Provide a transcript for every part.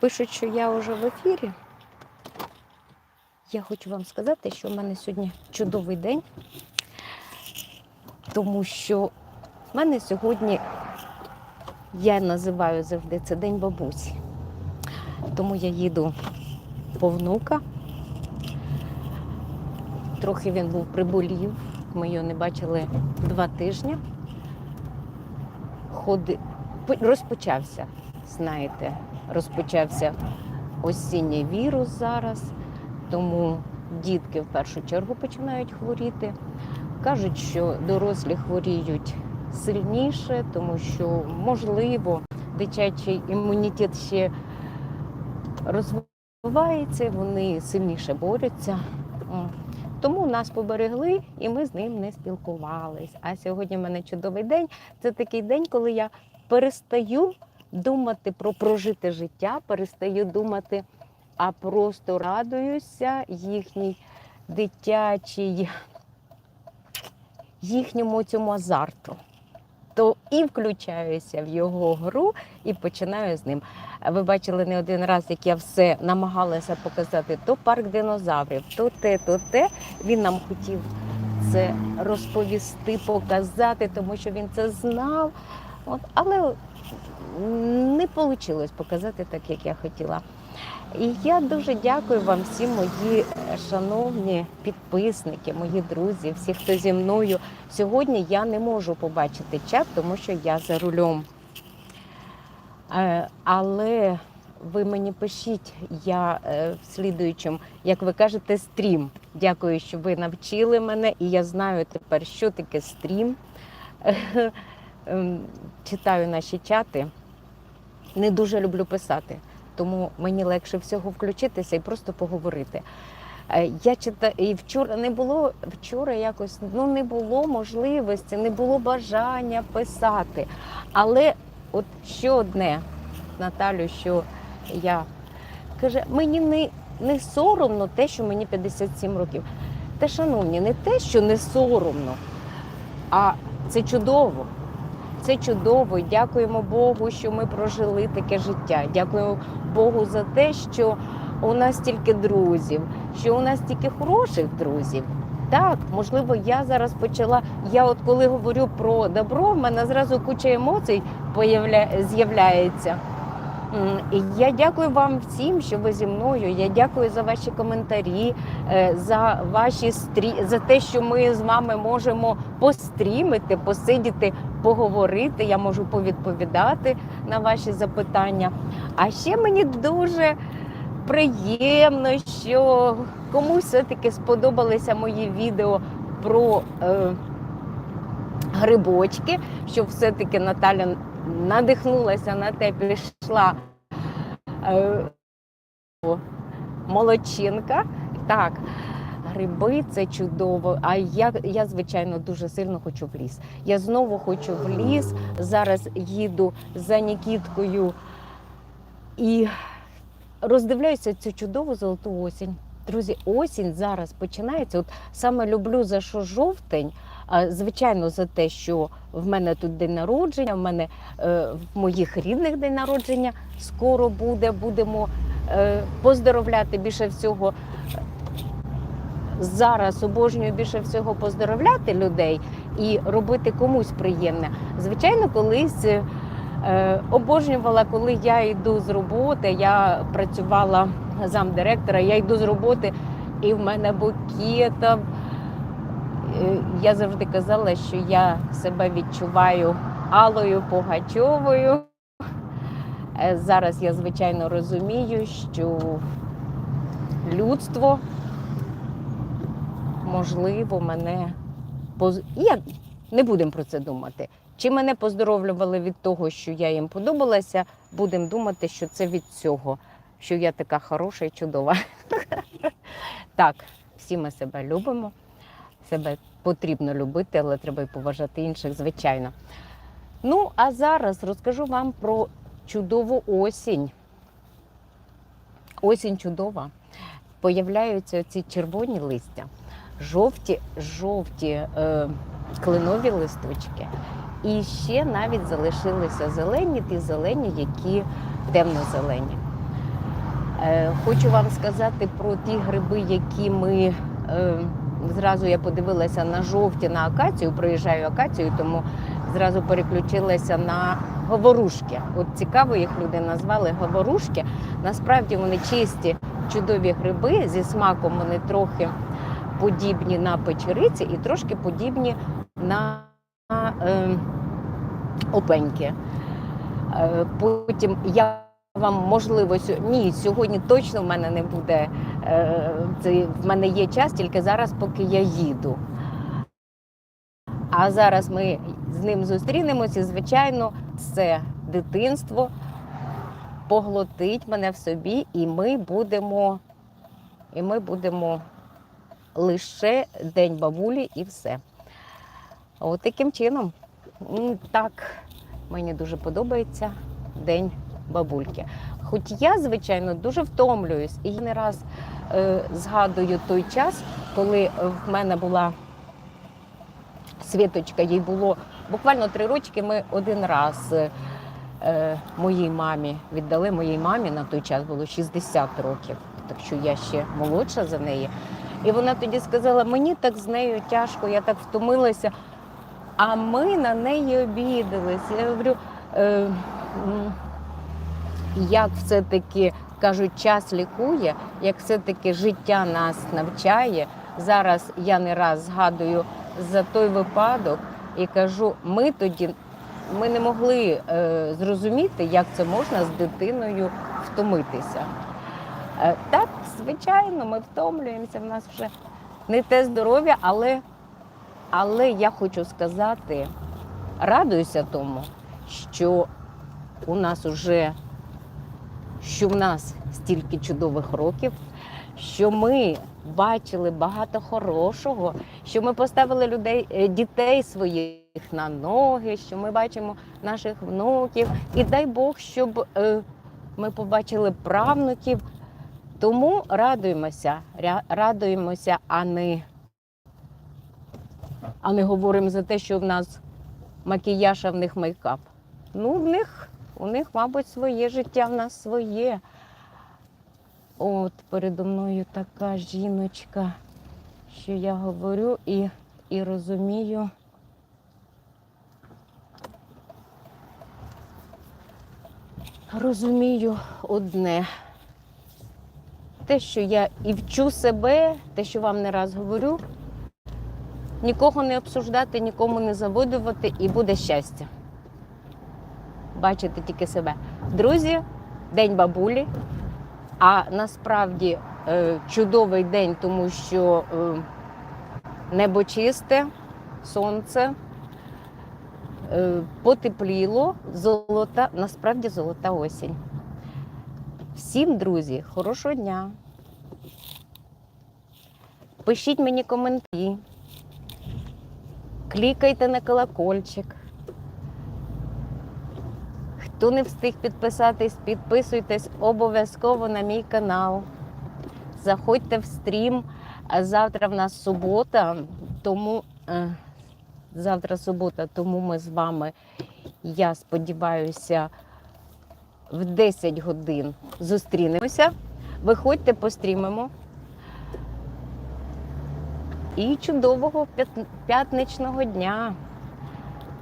Пишуть, що я вже в ефірі. Я хочу вам сказати, що в мене сьогодні чудовий день, тому що в мене сьогодні, я називаю завжди це День бабусі. Тому я їду по внука. Трохи він був приболів. Ми його не бачили два тижні. Ходи... Розпочався, знаєте, розпочався осінній вірус зараз, тому дітки в першу чергу починають хворіти. Кажуть, що дорослі хворіють сильніше, тому що, можливо, дитячий імунітет ще розвивається, вони сильніше борються. Тому нас поберегли і ми з ним не спілкувались. А сьогодні в мене чудовий день. Це такий день, коли я перестаю думати про прожите життя, перестаю думати, а просто радуюся їхній дитячій, їхньому цьому азарту. То і включаюся в його гру і починаю з ним. Ви бачили не один раз, як я все намагалася показати: то парк динозаврів, то те, то те. Він нам хотів це розповісти, показати, тому що він це знав. От, але не вийшло показати так, як я хотіла. І я дуже дякую вам всім, мої шановні підписники, мої друзі, всі, хто зі мною. Сьогодні я не можу побачити чат, тому що я за рулем. Е, Але ви мені пишіть, я е, в слідуючому, як ви кажете, стрім. Дякую, що ви навчили мене, і я знаю тепер, що таке стрім. Ем, Читаю наші чати. Не дуже люблю писати, тому мені легше всього включитися і просто поговорити. Е, Я читаю, і вчора не було вчора якось ну не було можливості, не було бажання писати. Але от що одне, Наталю, що я каже, мені не, не соромно те, що мені 57 років. Та, шановні, не те, що не соромно, а це чудово. Це чудово. Дякуємо Богу, що ми прожили таке життя. Дякуємо Богу за те, що у нас стільки друзів, що у нас стільки хороших друзів. Так, можливо, я зараз почала. Я от коли говорю про добро, в мене зразу куча емоцій з'являється. І я дякую вам всім, що ви зі мною. Я дякую за ваші коментарі, е, за ваші стрі... за те, що ми з вами можемо пострімити, посидіти, поговорити. Я можу повідповідати на ваші запитання. А ще мені дуже приємно, що комусь все-таки сподобалися мої відео про е, грибочки, що все-таки Наталя надихнулася на те, пішла е, молодчинка. Так, гриби це чудово. А я, я, звичайно, дуже сильно хочу в ліс. Я знову хочу в ліс. Зараз їду за Нікіткою і роздивляюся цю чудову золоту осінь. Друзі, осінь зараз починається. От саме люблю за що жовтень. Звичайно, за те, що в мене тут день народження, в мене е, в моїх рідних день народження скоро буде. Будемо е, поздоровляти більше всього. Зараз обожнюю більше всього поздоровляти людей і робити комусь приємне. Звичайно, колись е, обожнювала, коли я йду з роботи. Я працювала замдиректора, я йду з роботи, і в мене букета. Е, Я завжди казала, що я себе відчуваю Алою Пугачовою. Е, Зараз я, звичайно, розумію, що людство можливо мене поз... Я не будемо про це думати. Чи мене поздоровлювали від того, що я їм подобалася, будемо думати, що це від цього, що я така хороша і чудова. Так, всі ми себе любимо, себе потрібно любити, але треба й поважати інших, звичайно. Ну, а зараз розкажу вам про чудову осінь. Осінь чудова. Появляються ці червоні листя, жовті, жовті е, кленові листочки. І ще навіть залишилися зелені, ті зелені, які темно-зелені. Е, Хочу вам сказати про ті гриби, які ми е, зразу я подивилася на жовті на акацію, проїжджаю акацію, тому зразу переключилася на говорушки. От цікаво, їх люди назвали говорушки. Насправді вони чисті, чудові гриби зі смаком вони трохи подібні на печериці і трошки подібні на е, опеньки. Е, потім я вам можливо ні, сьогодні точно в мене не буде. Е, це в мене є час тільки зараз, поки я їду. А зараз ми з ним зустрінемося. і, Звичайно, це дитинство поглотить мене в собі, і ми будемо, і ми будемо лише день бабулі і все. От таким чином. Так, мені дуже подобається день бабульки. Хоч я, звичайно, дуже втомлююсь і не раз е, згадую той час, коли в мене була світочка, їй було буквально три рочки. Ми один раз е, е, моїй мамі віддали моїй мамі на той час було 60 років, так що я ще молодша за неї. І вона тоді сказала: мені так з нею тяжко, я так втомилася. А ми на неї обідались. Я говорю, е, як все-таки кажуть, час лікує, як все-таки життя нас навчає. Зараз я не раз згадую за той випадок і кажу, ми тоді ми не могли е, зрозуміти, як це можна з дитиною втомитися. Е, так, звичайно, ми втомлюємося, в нас вже не те здоров'я, але, але я хочу сказати, радуюся тому, що у нас уже що в нас стільки чудових років, що ми бачили багато хорошого, що ми поставили людей, е, дітей своїх на ноги, що ми бачимо наших внуків. І дай Бог, щоб е, ми побачили правнуків. Тому радуємося, радуємося, а не, а не говоримо за те, що в нас макіяж, а в них мейкап. Ну, в них, у них, мабуть, своє життя, в нас своє. От передо мною така жіночка, що я говорю і, і розумію. Розумію одне. Те, що я і вчу себе, те, що вам не раз говорю, нікого не обсуждати, нікому не завидувати, і буде щастя. Бачити тільки себе. Друзі, день бабулі. А насправді е, чудовий день, тому що е, небо чисте, сонце, е, потепліло, золота, насправді золота осінь. Всім, друзі, хорошого дня. Пишіть мені коментарі, клікайте на колокольчик. Хто не встиг підписатись, підписуйтесь обов'язково на мій канал. Заходьте в стрім. Завтра в нас субота, тому е, завтра субота, тому ми з вами, я сподіваюся, в 10 годин зустрінемося. Виходьте, пострімимо. І чудового п'ятничного дня.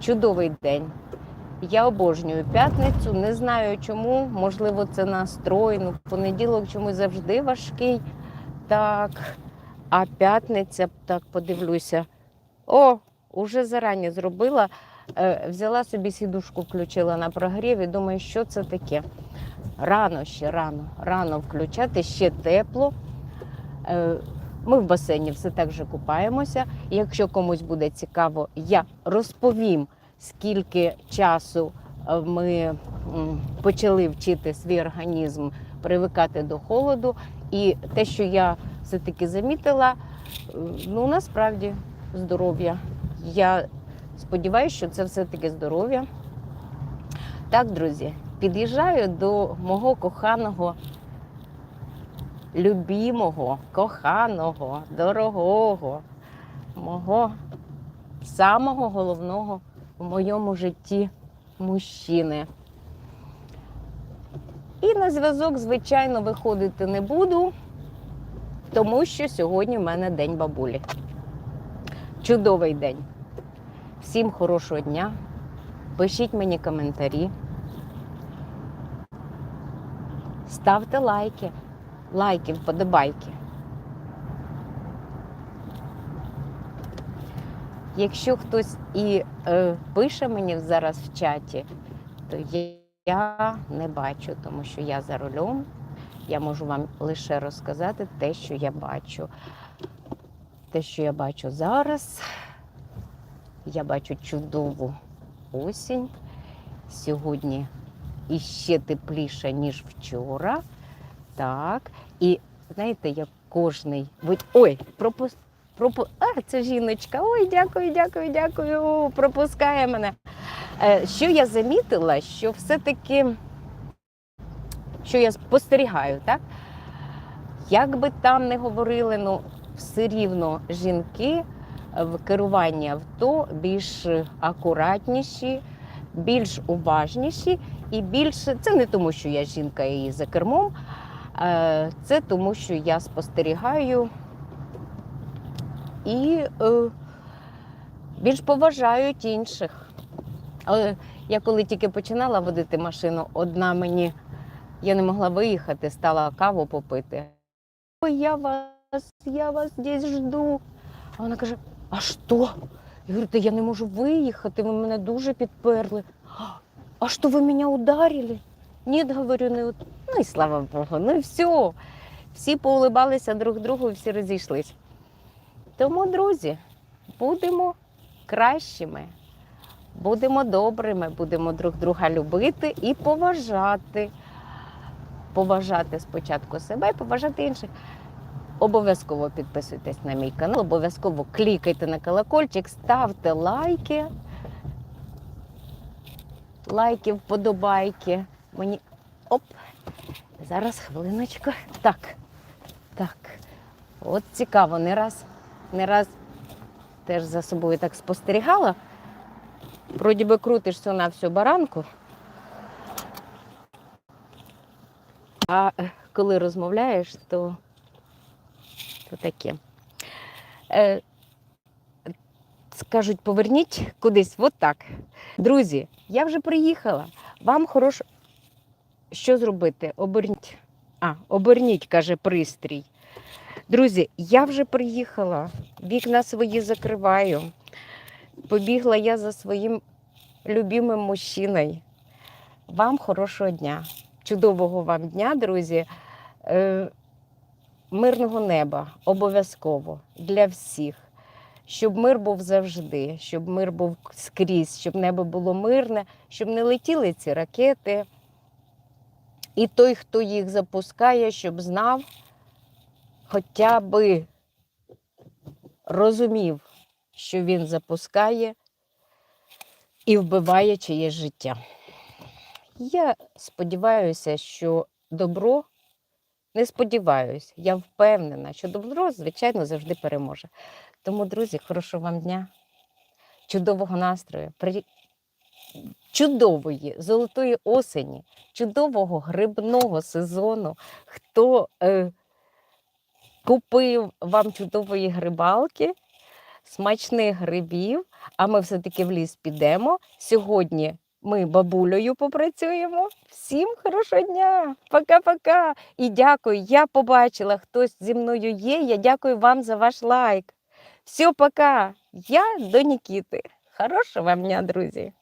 Чудовий день. Я обожнюю п'ятницю. Не знаю чому. Можливо, це настрой. Ну, понеділок чомусь завжди важкий. Так. А п'ятниця, так подивлюся. О, уже зарані зробила. Е, взяла собі сідушку, включила на прогрів і думаю, що це таке. Рано ще рано, рано включати, ще тепло. Е, Ми в басейні все так же купаємося. Якщо комусь буде цікаво, я розповім, скільки часу е, ми почали вчити свій організм привикати до холоду. І те, що я все-таки замітила, ну насправді здоров'я. Я сподіваюся, що це все-таки здоров'я. Так, друзі, під'їжджаю до мого коханого, любімого, коханого, дорогого, мого самого головного в моєму житті мужчини. І на зв'язок, звичайно, виходити не буду, тому що сьогодні в мене день бабулі. Чудовий день. Всім хорошого дня. Пишіть мені коментарі. Ставте лайки, лайки, вподобайки. Якщо хтось і е, пише мені зараз в чаті, то я, не бачу, тому що я за рулем. Я можу вам лише розказати те, що я бачу. Те, що я бачу зараз, я бачу чудову осінь. Сьогодні іще тепліше, ніж вчора. Так. І знаєте, як кожний. Ой, пропус... Пропу... А, це жіночка. Ой, дякую, дякую, дякую. Пропускає мене. Е, Що я замітила, що все-таки, що я спостерігаю, так? Як би там не говорили, ну все рівно жінки в керуванні авто більш акуратніші, більш уважніші і більше це не тому, що я жінка і за кермом, е, це тому, що я спостерігаю і е, більш поважають інших. Але я коли тільки починала водити машину, одна мені я не могла виїхати, стала каву попити. Ой, я вас, я вас здесь жду. А вона каже: а що? Я говорю, «Та я не можу виїхати, ви мене дуже підперли. А що ви мене ударили? Ні, говорю, не от. Ну і слава Богу, ну і все. Всі поулибалися друг другу всі розійшлись. Тому, друзі, будемо кращими, будемо добрими, будемо друг друга любити і поважати. Поважати спочатку себе і поважати інших. Обов'язково підписуйтесь на мій канал, обов'язково клікайте на колокольчик, ставте лайки. Лайки, вподобайки. Мені. Оп! Зараз хвилиночку. Так. Так. От цікаво, не раз, не раз теж за собою так спостерігала. Вроді би крутишся на всю баранку. А коли розмовляєш, то, то таке. Е, скажуть, поверніть кудись, от так. Друзі, я вже приїхала. Вам хорош. Що зробити? Оберніть. А, оберніть, каже пристрій. Друзі, я вже приїхала, вікна свої закриваю. Побігла я за своїм любимим мужчиною. Вам хорошого дня, чудового вам дня, друзі. Мирного неба обов'язково для всіх. Щоб мир був завжди, щоб мир був скрізь, щоб небо було мирне, щоб не летіли ці ракети. І той, хто їх запускає, щоб знав, хоча би розумів, що він запускає і вбиває чиєсь життя. Я сподіваюся, що добро не сподіваюся, я впевнена, що добро, звичайно, завжди переможе. Тому, друзі, хорошого вам дня, чудового настрою, чудової золотої осені, чудового грибного сезону. Хто е, купив вам чудової грибалки, смачних грибів, а ми все-таки в ліс підемо. Сьогодні ми бабулею попрацюємо. Всім хорошого дня! Пока-пока! І дякую. Я побачила, хтось зі мною є. Я дякую вам за ваш лайк. Все, пока. Я до Нікіти. Хорошого вам дня, друзі.